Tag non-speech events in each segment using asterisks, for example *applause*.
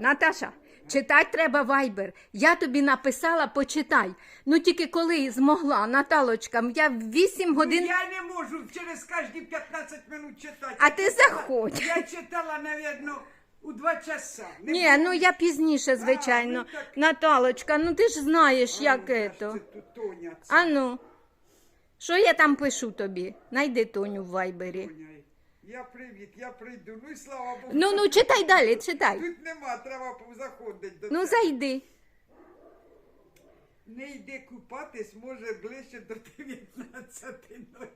Наташа, читати треба вайбер. Я тобі написала, почитай. Ну тільки коли змогла, Наталочка, я 8 годин. Ну, Я не можу через кожні 15 минут читати. А ти заходь. Я читала, навірно, у 2 часа. Не Ні, ну я пізніше, звичайно. ну, так- Наталочка, ну ти ж знаєш, А, як ну, та ж ето. це тут Тоня, це А ну, що я там пишу тобі? Найди Тоню в вайбері. Я привіт, я прийду. Ну і слава Богу. Ну, ну, читай далі, читай. Тут нема, треба заходити до Ну, тебе. зайди. Не йди купатись, може ближче до 19.00.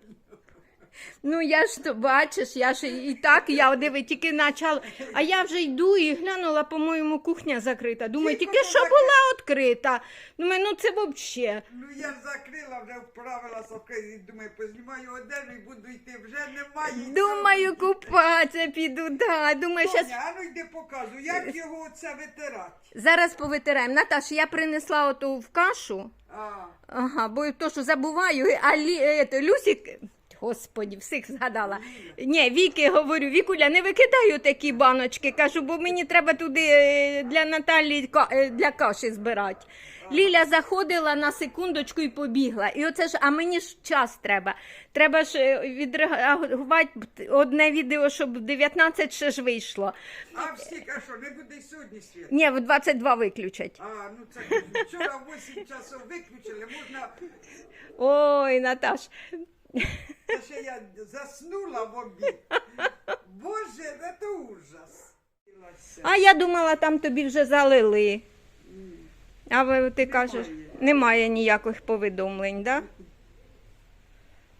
Ну я ж то бачиш, я ж і так, я диви, тільки почала. А я вже йду і глянула, по-моєму, кухня закрита. Думаю, Тільки тільки що закрита. була відкрита. Думаю, ну це взагалі. Ну я ж закрила, вже вправилася в кризі. Думаю, познімаю одежу і буду йти. Вже немає. Думаю, купатися піду, да. Думаю, щас... Тоня, а ну йди покажу, як його оце витирати. зараз повитираємо. Наташ, я принесла оту в кашу. А, Ага, бо то, що забуваю, а Лі, ето, Люсік, господі, всіх згадала. Ні, Віки говорю, Вікуля, не викидаю такі баночки. Кажу, бо мені треба туди е, для Наталі е, для каші збирати. Ліля заходила на секундочку і побігла. І оце ж, а мені ж час треба. Треба ж е, відреагувати одне відео, щоб в 19 ще ж вийшло. а всі, що, не буде сьогодні світ? Ні, в 22 виключать. А, ну це вчора в 8 часов виключили, можна, Ой, Наташ. Та ще я заснула в обід. Боже, це ужас. А я думала, там тобі вже залили. А ви, ти кажеш, немає ніяких повідомлень, так?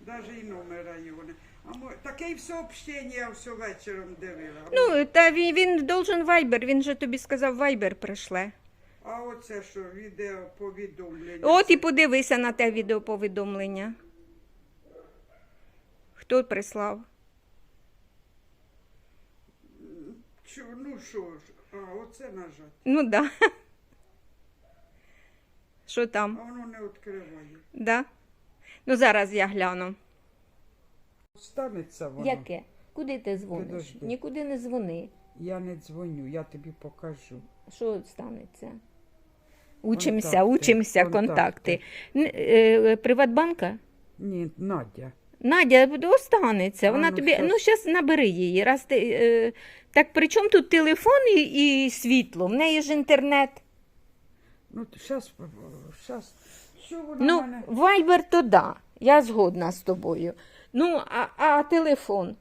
Да? Навіть і номера його не. А мо... таке і в сообщенні я все вечором дивила. Ну, та він, він должен вайбер, він же тобі сказав, вайбер прийшле. А оце що, відео повідомлення. От і подивися на те відеоповідомлення. Хто прислав? Чу, ну що ж, а оце нажать. Ну да. *laughs* Що там? А воно не відкриває. Да? Ну зараз я гляну. Станеться воно. Яке? Куди ти дзвониш? Підожди. Нікуди не дзвони. Я не дзвоню, я тобі покажу. Що станеться? Учимося, Контакти, учимося, контакти. Н- е, Приватбанка? Ні, Надя. Надя останеться. Вона ну, тобі. Ну, зараз набери її. Раз ти, е, так при чому тут телефон і, і світло? В неї ж інтернет. Ну, зараз, зараз. Що вона Ну, мене? вайбер то да. Я згодна з тобою. Ну, а, а телефон?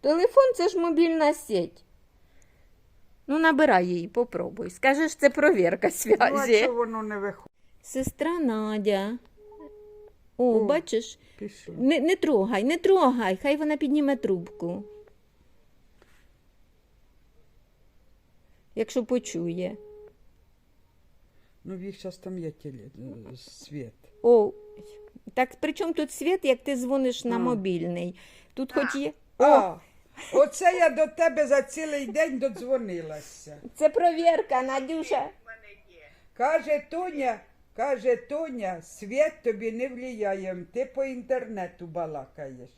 Телефон це ж мобільна сеть. Ну, набирай її, попробуй. Скажеш, це провірка Ну, а що воно не виходить? Сестра Надя. О, О. бачиш? Пішло. Не, не трогай, не трогай, хай вона підніме трубку. Якщо почує. Ну, в їх зараз там є теле... е, світ. О, так при чому тут світ, як ти дзвониш на А. мобільний? Тут хоч є. О, О, оце я до тебе за цілий день додзвонилася. це провірка, Надюша. Каже Тоня, каже Тоня, світ тобі не влияє, ти по інтернету балакаєш.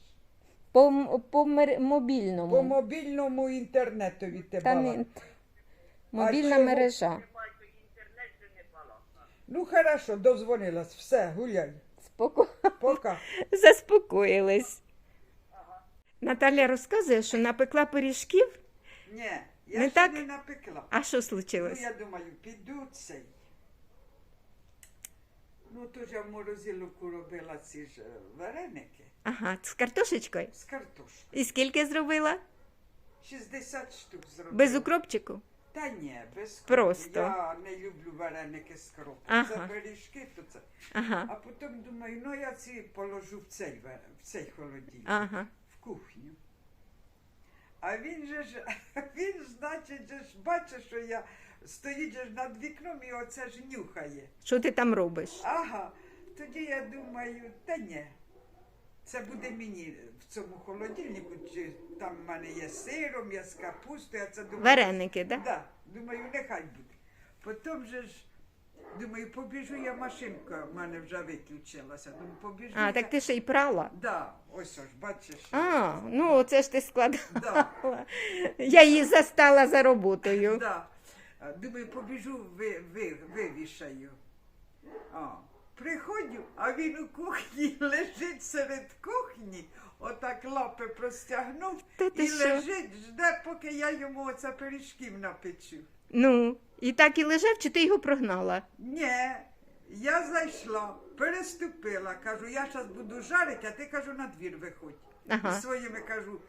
По, по мобільному. По мобільному інтернетові ти Та балакаєш. Мобільна чого? мережа. Ну, хорошо, дозвонилась, все, гуляй. Споко... Пока. *laughs* Заспокоїлись. Наталя розказує, що напекла пиріжків. Ні, я Не так? не напекла. А що Ну, случилось? я думаю, піду цей. Ну, то ж я в морозиловку робила ці ж е, вареники Ага, з картошечкою. з картошкою. І скільки зробила? 60 штук зробила. Без укропчику? Та ні, без кропу. Просто. Я не люблю вареники з кропу. Ага. Це пиріжки, то це. Ага. А потім думаю, ну я ці положу в цей, вар- в цей холодильник, Ага. в кухню. А він же ж, *laughs* він, значить, же ж бачить, що я стоїть ж над вікном і оце ж нюхає. Що ти там робиш? Ага, тоді я думаю, та ні. Це буде мені в цьому холодильнику, чи там в мене є з сиром, є з капустою, я це думаю. Вареники, так? Да? Да, думаю, нехай буде. Потім же ж, думаю, побіжу я машинка, в мене вже виключилася. Думаю, побіжу. А, я... так ти ще й прала. Да, ось ось, бачиш. А, ну оце ж ти складала. Да. Я її застала за роботою. Да. Думаю, побіжу, ви, ви, вивішаю. О, приходжу, а він у кухні *laughs* лежить серед кухні, отак лапи простягнув Та ти і що? лежить, жде, поки я йому оце пиріжків напечу. Ну, і так і лежав, чи ти його прогнала? Ні, я зайшла, переступила, кажу, я зараз буду жарити, а ти кажу, на двір виходь. Ага. І своїми кажу,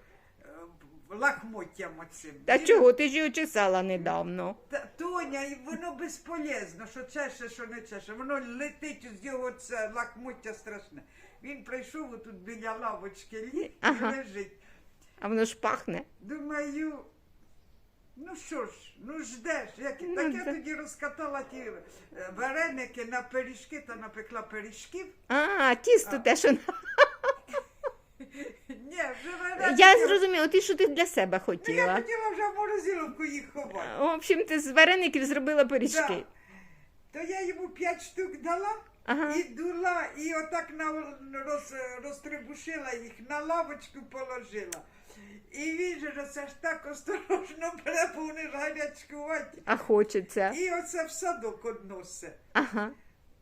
лахмоттям оцим. Та Він- чого? Ти ж його чесала недавно. Та, Тоня, і воно безполезно, що чеше, що не чеше. Воно летить з його це лахмуття страшне. Він прийшов отут біля лавочки ліг Ага. і лежить. А воно ж пахне. Думаю, ну що ж, ну ждеш. Як... Ну, так я да. тоді розкатала ті е, вареники на пиріжки та напекла пиріжків. А, тісто А. те, що. Я зрозуміла, ти що ти для себе Ну, я хотіла. хотіла вже в морозиловку їх ховати. В общем, ти з вареників зробила пиріжки. Да. То я йому п'ять штук дала Ага. і дула, і отак на, роз, розтрибушила їх, на лавочку положила. І він же це ж так осторожно *laughs* бере, бо вони ж гарячкуваті. А хочеться. І оце в садок односить. Ага.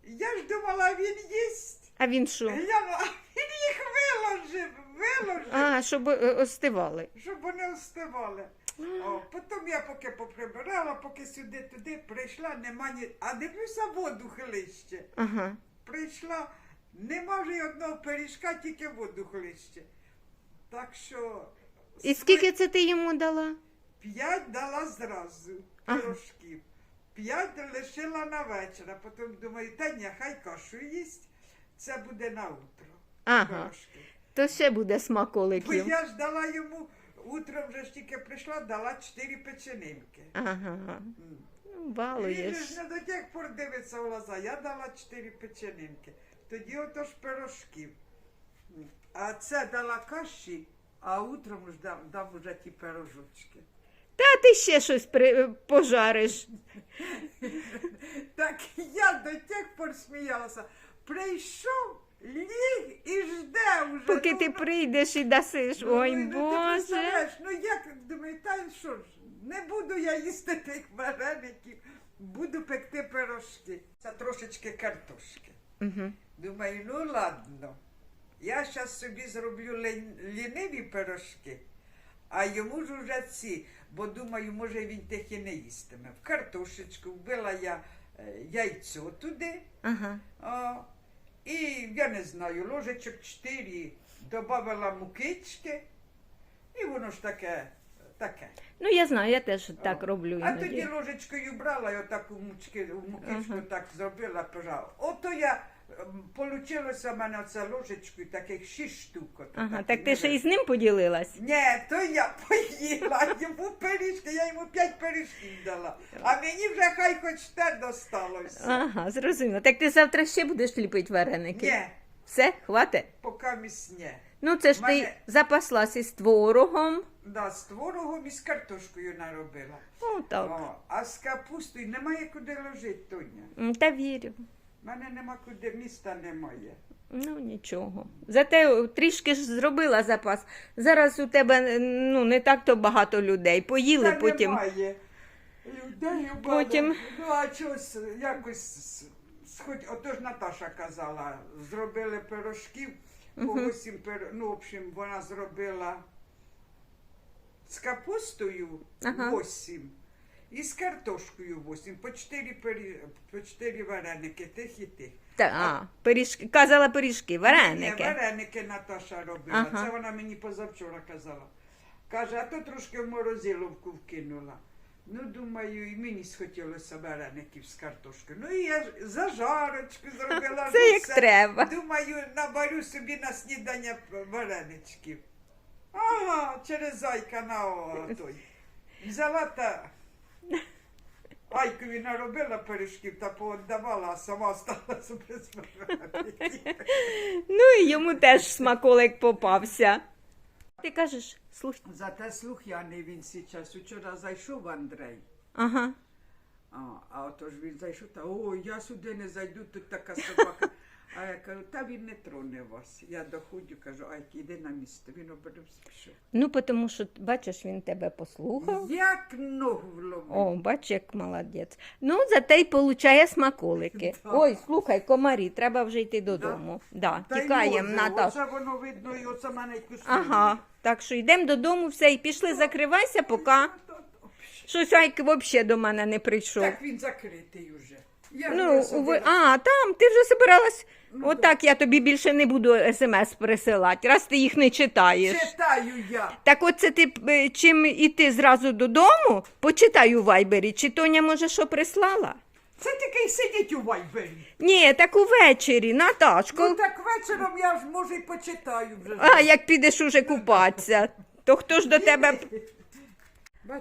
Я ж думала, він їсть. А він що? Гляну, а він їх виложив, виложив, А, щоб е, остивали. щоб вони остивали. О, потім я поки поприбирала, поки сюди-туди прийшла, нема ні. А дивлюся, воду хлище. Ага. Прийшла, нема вже й одного пиріжка, тільки воду хлище. Так що І скільки це ти йому дала? п'ять дала зразу Ага. пирожків. П'ять лишила на вечір, а потім думаю, та ні, хай кашу їсть, це буде на утро. Ага. Пирожки. То ще буде Бо смаколиків. я ж дала йому, утром вже ж тільки прийшла, дала чотири печенинки. Ага. М. Ну, Він же Балуєш. ж не до тих пор дивиться в глаза. Я дала чотири печенинки. Тоді отож пирожків. М. А це дала каші, а утром ж дам, дам уже ті пирожочки. Та ти ще щось при... пожариш. *laughs* Так я до тих пор сміялася. Прийшов, ліг і жде вже. Поки Ну, ти ну, прийдеш і дасиш. ну, Ой, ну, ти Боже. представляєш, Ну як думаю, та й що ж, не буду я їсти тих вареників, буду пекти пирожки. Це трошечки картошки. Угу. Думаю, ну ладно. Я зараз собі зроблю лін- ліниві пирожки, а йому ж уже ці, бо думаю, може він тих і не їстиме. В картошечку вбила я е, яйцо туди, Ага. а, і я не знаю, ложечок 4 додавала мукички, і воно ж таке, таке. Ну, я знаю, я теж так О. роблю. А іноді. тоді ложечкою брала і отак у мучки, у мукичку Ага. так зробила, пожалуй. Ото я получилося в мене оце ложечкою таких шість штук. ото Ага, так ти ще невеликих. із ним поділилась? Ні, то я поїла *laughs* йому пиріжки, я йому п'ять пиріжків дала. А мені вже хай хоч те досталося. Ага, зрозуміло. Так ти завтра ще будеш ліпити вареники? Ні, Все, хватить? поки місне. Ну, це ж ти Мене- запаслась із творогом. Да, з творогом і з картошкою наробила. О, так. О, а з капустою немає куди ложити, Тоня. М, Та вірю. У мене нема куди, міста немає. Ну, нічого. Зате трішки ж зробила запас. Зараз у тебе ну, не так то багато людей. Поїли, Та потім. немає людей у Потім- мене. Ну, а чогось якось с- сходь, отож Наташа казала, зробили пирожків Мгм. 8 пир... ну, в общем, вона зробила з капустою Ага. 8 і з картошкою 8, по 4, пирі... по 4 вареники, тих і тих. Та, а, пиріжки. Казала пиріжки, вареники. Ні, вареники Наташа робила. Ага. Це вона мені позавчора казала. Каже, а то трошки в морозиловку вкинула. Ну, думаю, і мені схотілося вареників з картошкою. Ну і я ж зажарочку зробила. Це як все. треба. Думаю, набарю собі на снідання вареничків. Ага, через зайка на той. Взяла та. Айкові наробила пиріжків та пооддавала, а сама сталася без вареників. Ну і йому теж смаколик попався. Ти кажеш, слухай. Зате слухняний він зараз. Вчора зайшов Андрей. Ага. А, а отож він зайшов та о, я сюди не зайду, тут така собака. А я кажу, та він не троне вас. Я доходжу, кажу, ай, іди на місце. Він обернувся пішов. Ну, тому що, бачиш, він тебе послухав. Як ногу вломив. О, бач, як молодець. Ну, зате й получає смаколики. *laughs* Да. Ой, слухай, комарі, треба вже йти додому. Да. Та й Тікаємо, може, Наташ. Оце воно видно, і оце мене й. Ага. Так що йдемо додому, все, і пішли, закривайся, поки щось Айк взагалі до мене не прийшов. Так він закритий уже. Я Ну, вже ви... собі- а, там, ти вже собиралась. Ну, Отак я тобі більше не буду смс присилати, раз ти їх не читаєш. Читаю я. Так оце ти е, чим іти зразу додому, почитай у вайбері, чи Тоня може що прислала? Це тільки й сидіть у вайбері. Ні, так увечері, Наташко. Ну так вечором я ж може й почитаю вже. А, як підеш уже купатися, то хто ж до тебе.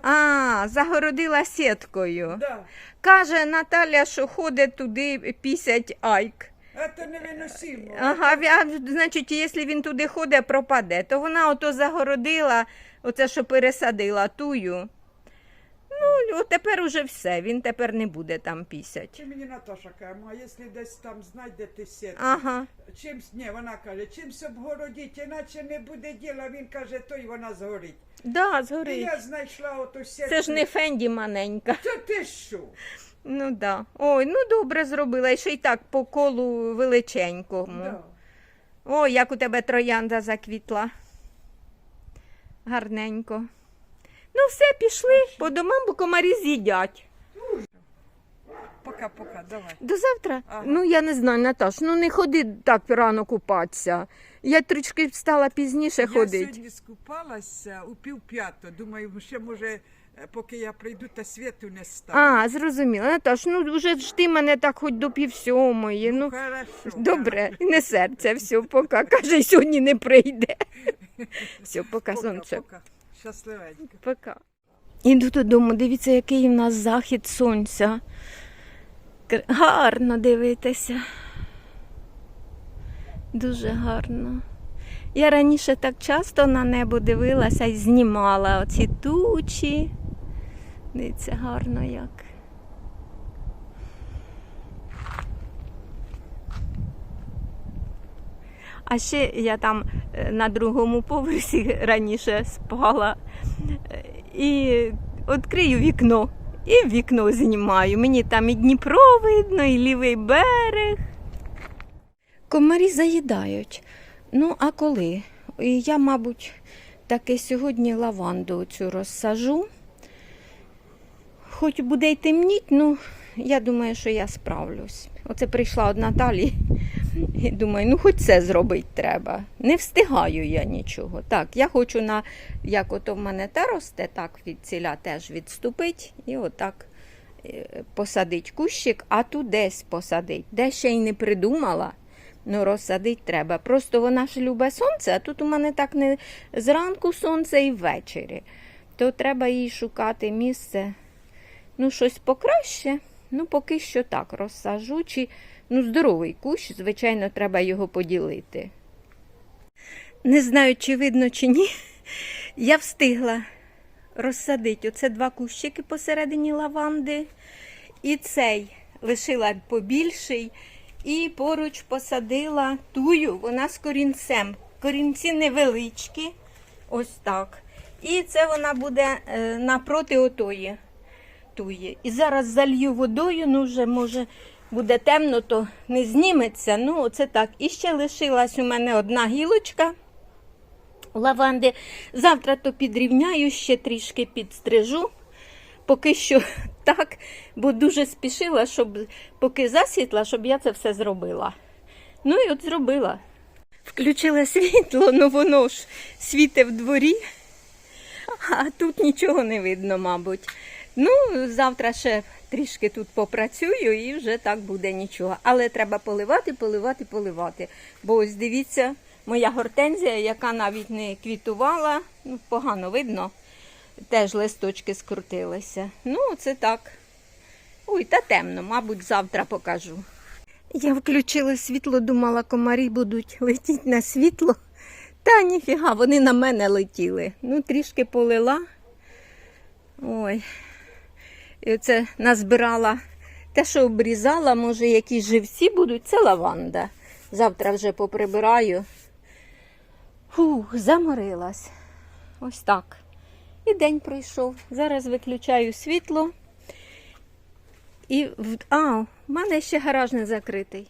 А, загородила сіткою. Да. Каже Наталя, що ходить туди пісять айк. Це невиносимо. Ага, а, значить, якщо він туди ходить, пропаде, то вона ото загородила, оце що пересадила тую. Ну, тепер уже все, він тепер не буде там пісять. Чи мені Наташа каже, а якщо десь там знайдете сітку, Ага. чимсь, ні, вона каже, чимсь обгородіть, іначе не буде діла, він каже, то й вона згорить. Да, І згорить. я знайшла оту сітку. Це ж не Фенді маленька. Та ти що? Ну да. Ой, ну добре зробила. І ще й так по колу величенькому. Да. Ой, як у тебе троянда заквітла. Гарненько. Ну, все, пішли по домам, бо комарі з'їдять. Пока-пока, давай. До завтра? Ага. Ну, я не знаю, Наташ, ну не ходи так рано купатися. Я трішки стала пізніше Я ходити. сьогодні скупалася у пів п'ято. Думаю, ще може, е, поки я прийду, та світу не стане. А, зрозуміла. Наташ, ну вже ж ти мене так хоч до пів сьомої. Ну, Хорошо. добре, не серце, все, пока. Каже, сьогодні не прийде. *laughs* Все, пока, Пока, сонце. пока. Щасливенько. Пока. Іду додому, дивіться, який в нас захід сонця. Гарно дивитися. Дуже гарно. Я раніше так часто на небо дивилася і знімала оці тучі. Дивіться, гарно як. А ще я там е, на другому поверсі *laughs* раніше спала е, і відкрию вікно і вікно знімаю. Мені там і Дніпро видно, і лівий берег. Комарі заїдають. Ну, а коли? І Я, мабуть, таки сьогодні лаванду цю розсажу. Хоч буде й темніть, ну я думаю, що я справлюсь. Оце прийшла од Наталі. І думаю, ну хоч це зробити треба. Не встигаю я нічого. Так, я хочу на, як ото в мене те росте, так від ціля теж відступить і отак е, посадить кущик, а тут десь посадить. Де ще й не придумала. Ну, розсадить треба. Просто вона ж любить сонце, а тут у мене так не зранку сонце і ввечері. То треба їй шукати місце. Ну, щось покраще. Ну, поки що так розсажу. Чи, ну, здоровий кущ, звичайно, треба його поділити. Не знаю, чи видно, чи ні. Я встигла розсадити оце два кущики посередині лаванди. І цей лишила побільший. І поруч посадила тую, вона з корінцем. Корінці невеличкі, ось так. І це вона буде е, напроти отої туї. І зараз залью водою, ну вже може буде темно, то не зніметься. Ну, оце так. І ще лишилась у мене одна гілочка лаванди. Завтра то підрівняю, ще трішки підстрижу. Поки що *laughs* так, бо дуже спішила, щоб поки засвітла, щоб я це все зробила. Ну і от зробила. Включила світло, ну воно ж світить в дворі, а тут нічого не видно, мабуть. Ну, завтра ще трішки тут попрацюю і вже так буде нічого. Але треба поливати, поливати, поливати. Бо ось дивіться, моя гортензія, яка навіть не квітувала, ну, погано видно, теж листочки скрутилися. Ну, це так. Ой, та темно, мабуть, завтра покажу. Я включила світло, думала, комарі будуть летіти на світло. Та ніфіга, вони на мене летіли. Ну, трішки полила. Ой. І оце назбирала те, що обрізала, може, якісь живці будуть, це лаванда. Завтра вже поприбираю. Фух, заморилась. Ось так. І день пройшов. Зараз виключаю світло. І в... А, в мене ще гараж не закритий.